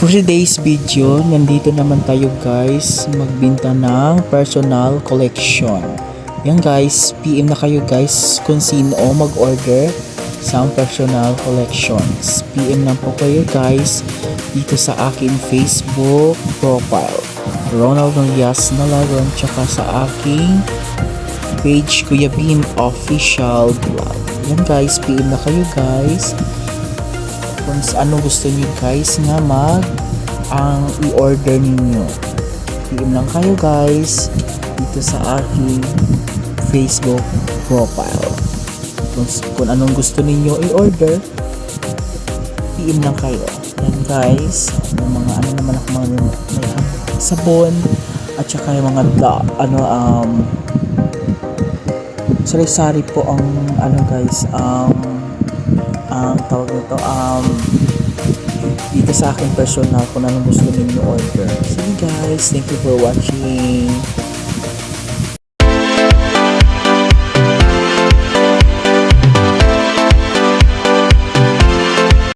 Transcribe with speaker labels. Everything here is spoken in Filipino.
Speaker 1: For today's video, nandito naman tayo guys magbinta ng personal collection. Yan guys, PM na kayo guys kung sino mag-order sa personal collections. PM na po kayo guys dito sa akin Facebook profile. Ronald Norias Nalaron tsaka sa aking page Kuya Beam Official Vlog. Yan guys, PM na kayo guys kung ano gusto niyo guys nga mag ang i-order ninyo. PM lang kayo guys dito sa aking Facebook profile. Kung, kung anong gusto ninyo i-order, PM lang kayo. Yan guys, yung mga ano naman ako mga may sabon at saka yung mga da, ano um sari-sari po ang ano guys um tawag nito um dito sa akin personal kung anong gusto ninyo order. Sige guys, thank you for watching.